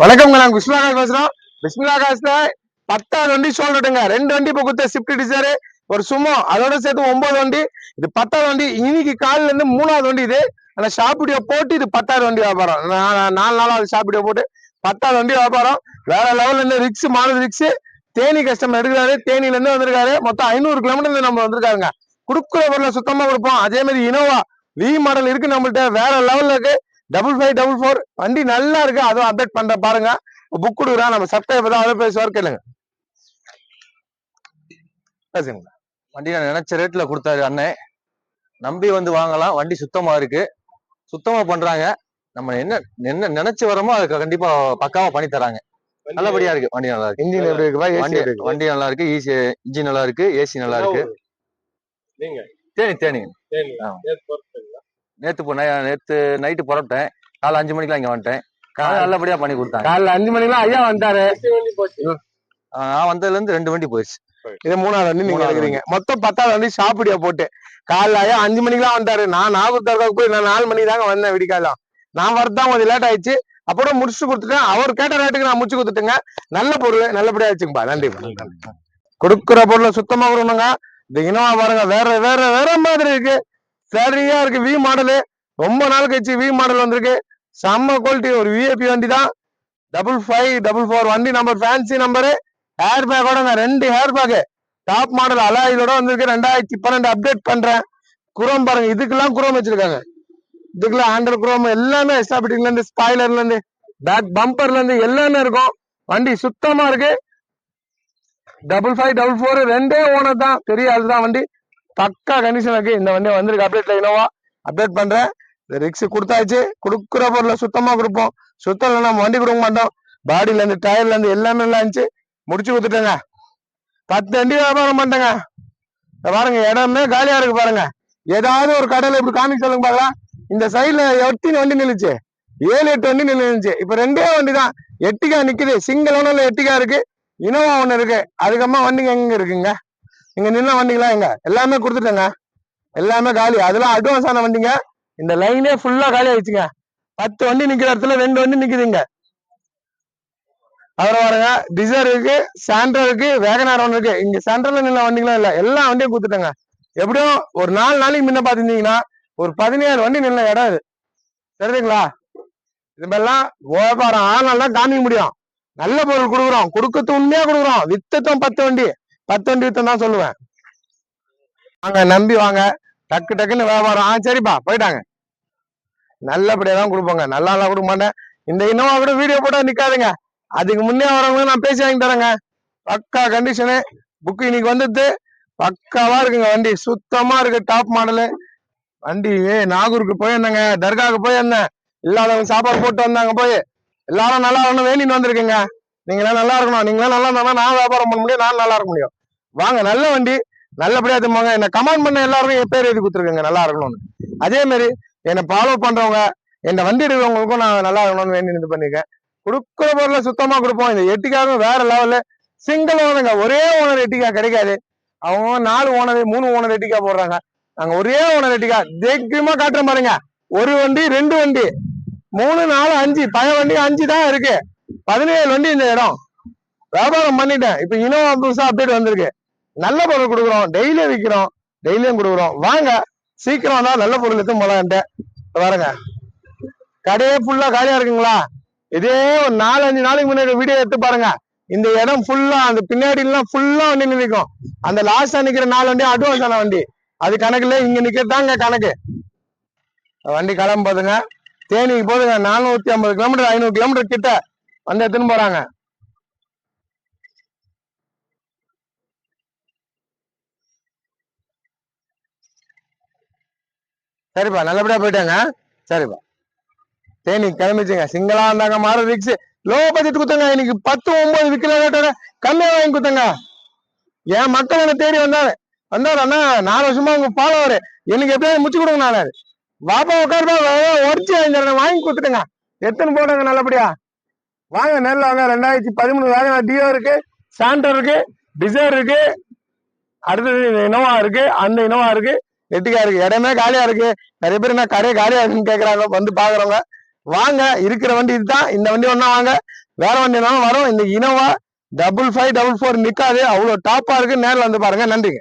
வணக்கம் நாங்க பிஸ்மிலா காசு பேசுறோம். பிஸ்மிலா காசுல பத்தாவது வண்டி சொல்லிட்டுங்க ரெண்டு வண்டி இப்போ கொடுத்த ஸ்விஃப்ட் டிசைர் ஒரு சும்மா அதோட சேர்த்து ஒன்பது வண்டி. இது பத்தாவது வண்டி. இன்னைக்கு காலில இருந்து மூணாவது வண்டி இது. ஆனா ஷாப்பிடியோ போட்டு இது பத்தாவது வண்டி வியாபாரம். நாலு நாளாவது ஷாப்பிடியோ போட்டு பத்தாவது வண்டி வியாபாரம். வேற லெவல்ல இருந்து Ritz model Ritz Theni customer எடுக்கிறாரு. தேனில இருந்து வந்திருக்காரு. மொத்தம் ஐநூறு கிலோமீட்டர் நம்ம வந்திருக்காருங்க. கொடுக்குற பொருளை சுத்தமா கொடுப்போம். அதே மாதிரி இனோவா வி மாடல் இருக்கு நம்மள்ட்ட. வேற லெவல்ல இருக்கு. டபுள் ஃபைவ் டபுள் ஃபோர் வண்டி நல்லா இருக்கு. அதுவும் அப்டேட் பண்ற பாருங்க. புக் கொடுக்குறேன் நம்ம சப்ஸ்கிரைபர் தான் அதை பேசுவார் கேளுங்க. பேசுங்க. வண்டி நான் நினைச்ச ரேட்ல கொடுத்தாரு அண்ணன் நம்பி வந்து வாங்கலாம். வண்டி சுத்தமா இருக்கு. சுத்தமா பண்றாங்க. நம்ம என்ன என்ன நினைச்சு வரோமோ அதுக்கு கண்டிப்பா பக்காவா பண்ணி தராங்க. நல்லபடியா இருக்கு. வண்டி நல்லா இருக்கு. இன்ஜின் எப்படி இருக்குப்பா ஏசி வண்டி இருக்கு? வண்டி நல்லா இருக்கு. ஈசி இன்ஜின் நல்லா இருக்கு. ஏசி நல்லா இருக்கு. நீங்க. தேனி தேனி. ஆ. நேத்து பொறுத்துங்களா? நேத்து போ நை- நேத்து நைட்டு புறப்பட்டேன். காலை அஞ்சு மணிக்கெல்லாம் இங்க வந்துட்டேன். காலை நல்லபடியா பண்ணி கொடுத்தாங்க. காலைல அஞ்சு மணிக்கெல்லாம் ஐயா ஆ, நான் வந்ததுல இருந்து ரெண்டு வண்டி போயிடுச்சு. இது மூணாவது வண்டி நீங்க எடுக்கிறீங்க. மொத்தம் பத்தாவது வண்டி சாப்பிடியா போட்டு. காலைல ஐயா அஞ்சு மணிக்கெல்லாம் வந்துட்டாரு நான் நாகூர் போய் நான் நாலு மணிக்கு தாங்க வந்தேன் விடிக்காலம் நான் வரதான் கொஞ்சம் லேட் ஆயிடுச்சு. அப்புறம் முடிச்சு கொடுத்துட்டேன். அவர் கேட்ட ரேட்டுக்கு நான் முடிச்சு கொடுத்துட்டேங்க. நல்ல பொருள் நல்லபடியா வச்சுங்கப்பா. நன்றி கொடுக்குற பொருளை சுத்தமா கொடுணுங்க இந்த இனோவா பாருங்க. வேற வேற வேற மாதிரி இருக்கு. சரியா இருக்கு. வி மாடலு ரொம்ப நாள் கழிச்சு வி மாடல் வந்திருக்கு. செம்ம குவாலிட்டி ஒரு விஐபி வண்டி தான் டபுள் ஃபைவ் டபுள் ஃபோர் வண்டி நம்பர் ஃபேன்சி நம்பரு ஹேர் பேக்கோட ரெண்டு ஹேர் பேக்கு டாப் மாடல் அலா இதோட வந்திருக்கு. ரெண்டாயிரத்தி பன்னெண்டு அப்டேட் பண்றேன். குரோம் பாருங்க. இதுக்கெல்லாம் குரோம் வச்சிருக்காங்க. இதுக்கெல்லாம் ஹேண்டல் குரோம் எல்லாமே எஸ்டாபிட்டிங்ல இருந்து ஸ்பாய்லர்ல இருந்து பேக் பம்பர்ல இருந்து எல்லாமே இருக்கும். வண்டி சுத்தமா இருக்கு. டபுள் ஃபைவ் டபுள் ஃபோர் ரெண்டே ஓனர் தான். பெரிய ஆள் தான் வண்டி. பக்கா கண்டிஷன் இருக்கு இந்த வண்டி வந்திருக்கு. அப்டேட்ல இனோவா அப்டேட் பண்றேன். ரிக்ஸ் கொடுத்தாச்சு. கொடுக்குற பொருளை சுத்தமா கொடுப்போம். சுத்தம் இல்லைன்னா நம்ம வண்டி கொடுக்க மாட்டோம். பாடியில இருந்து டயர்ல இருந்து எல்லாமே நல்லா இருந்துச்சு. முடிச்சு கொடுத்துட்டேங்க. பத்து வண்டி வியாபாரம் பண்ணிட்டேங்க. பாருங்க இடமே காலியா இருக்கு பாருங்க. ஏதாவது ஒரு கடையில இப்படி காமிக்க சொல்லுங்க பாக்கலாம் இந்த சைட்ல எத்தனை வண்டி நின்றுச்சு ஏழு எட்டு வண்டி நின்றுச்சு இப்ப ரெண்டே வண்டி தான். எட்டிகா நிக்குது. சிங்கிள் ஒன்னுல எட்டிகா இருக்கு. இனோவா ஒண்ணு இருக்கு. அதுக்கப்புறமா வண்டிங்க எங்க இருக்குங்க? இங்க நின்ன வண்டிங்களா எங்க எல்லாமே கொடுத்துட்டேங்க. எல்லாமே காலி. அதெல்லாம் அட்வான்ஸ் ஆன வண்டிங்க. இந்த லைனே ஃபுல்லா காலி ஆயிடுச்சுங்க. பத்து வண்டி நிக்கிற இடத்துல ரெண்டு வண்டி நிக்குதுங்க. அப்புறம் பாருங்க. டிசர் இருக்கு சாண்ட்ரோ இருக்கு வேகனார் ஒன்று இருக்கு. இங்க சென்ட்ரல்ல நின்ன வண்டிங்களும் இல்ல. எல்லா வண்டியும் கொடுத்துட்டேங்க. எப்படியும் ஒரு நாலு நாளைக்கு முன்ன பாத்துருந்தீங்கன்னா ஒரு பதினேழு வண்டி நின்ன இடம் இது தெரியுதுங்களா? இது மாதிரிலாம் வியாபாரம் ஆனால் தான் காமிக்க முடியும். நல்ல பொருள் கொடுக்குறோம். கொடுக்கறது உண்மையா கொடுக்குறோம். வித்தத்தும் பத்து வண்டி. பத்து வண்டி வித்தம் தான் சொல்லுவேன். வாங்க நம்பி வாங்க. டக்கு டக்குன்னு வியாபாரம். ஆ சரிப்பா போயிட்டாங்க. நல்லபடியா தான் கொடுப்போங்க. நல்லா எல்லாம் கொடுக்க மாட்டேன். இந்த இன்னோவா கூட வீடியோ போட்டா நிக்காதுங்க. அதுக்கு முன்னே வரவங்க நான் பேசி வாங்கி தரேங்க. பக்கா கண்டிஷனு புக்கு இன்னைக்கு வந்துட்டு பக்காவா இருக்குங்க வண்டி. சுத்தமா இருக்கு டாப் மாடலு வண்டி நாகூருக்கு போயிருந்தேங்க. தர்காவுக்கு போயிருந்தேன். இல்லாதவங்க சாப்பாடு போட்டு வந்தாங்க போய். எல்லாரும் நல்லா இருக்கணும் வேண்டின்னு வந்திருக்கீங்க. நீங்களாம் நல்லா இருக்கணும். நீங்களாம் நல்லா இருந்தா நான் வியாபாரம் பண்ண முடியும். நான் நல்லா இருக்க முடியும். வாங்க நல்ல வண்டி நல்லபடியா திரும்புவாங்க என்ன கமெண்ட் பண்ண எல்லாருக்கும் என் பேர் எழுதி கொடுத்துருக்கேங்க நல்லா இருக்கணும்னு. அதே மாதிரி என்னை ஃபாலோ பண்றவங்க என்னை வண்டி எடுக்கிறவங்களுக்கும் நான் நல்லா இருக்கணும்னு வேண்டி இது பண்ணிருக்கேன். கொடுக்குற பொருளை சுத்தமா கொடுப்போம். இந்த எட்டிக்காவும் வேற லெவல்ல சிங்கிள் ஓனருங்க ஒரே ஓனர் எட்டிக்கா கிடைக்காது. அவங்க நாலு ஓனர் மூணு ஓனர் எட்டிக்கா போடுறாங்க. நாங்க ஒரே ஓனர் எட்டிக்கா தைரியமா காட்டுற பாருங்க. ஒரு வண்டி ரெண்டு வண்டி மூணு நாலு அஞ்சு பழைய வண்டி அஞ்சு தான் இருக்கு. பதினேழு வண்டி இந்த இடம். வியாபாரம் பண்ணிட்டேன். இப்ப இனோவா புதுசா அப்டேட் வந்திருக்கு. நல்ல பொருள் கொடுக்குறோம். டெய்லியும் விற்கிறோம் டெய்லியும் கொடுக்குறோம். வாங்க. சீக்கிரம் தான் நல்ல பொருள் எடுத்து போலான்ட்டு பாருங்க. கடையே ஃபுல்லா காலியா இருக்குங்களா? இதே ஒரு நாலஞ்சு நாளைக்கு முன்னாடி வீடியோ எடுத்து பாருங்க. இந்த இடம் ஃபுல்லா அந்த பின்னாடி எல்லாம் ஃபுல்லா வண்டி நிற்கும். அந்த லாஸ்டா நிக்கிற நாலு வண்டி அட்வான்ஸ் ஆன வண்டி. அது கணக்குல இங்க நிக்கிறதாங்க கணக்கு. வண்டி கிளம்புதுங்க தேனிக்கு போதுங்க. நானூத்தி ஐம்பது கிலோமீட்டர் ஐநூறு கிலோமீட்டர் கிட்ட வந்து எடுத்துன்னு போறாங்க. சரிப்பா நல்லபடியா போயிட்டாங்க. சரிப்பா. தேனி கிளம்பிச்சுங்க. சிங்கிளா இருந்தாங்க மாற ரிக்ஸ் லோ பட்ஜெட் குத்துங்க இன்னைக்கு பத்து ஒன்பது விக்கல கம்மியா வாங்கி குத்துங்க என் மக்கள் என்ன தேடி வந்தாரு. வந்தாரு அண்ணா நாலு வருஷமா உங்க ஃபாலோவர். எனக்கு எப்படியாவது முச்சு கொடுங்க நானு வாப்பா உட்காருப்பா. உடச்சி வாங்கி வாங்கி கொடுத்துட்டுங்க. எத்தனை போடுங்க நல்லபடியா? வாங்க நெல் வாங்க. ரெண்டாயிரத்தி பதிமூணு வாங்க டியோ இருக்கு சாண்டர் இருக்கு டிசைர் இருக்கு. அடுத்தது இனோவா இருக்கு அந்த இனோவா இருக்கு. எட்டிக்கா இருக்கு. இடமே காலியா இருக்கு. நிறைய பேர் என்ன கரையே காலியா இருக்குன்னு கேக்குறாங்க. வந்து பாக்குறவங்க. வாங்க இருக்கிற வண்டி இதுதான். இந்த வண்டி ஒன்னா வாங்க. வேற வண்டி வரும். இந்த Innova double five double four நிக்காது. அவ்வளவு டாப்பா இருக்கு. நேரில் வந்து பாருங்க. நன்றிங்க.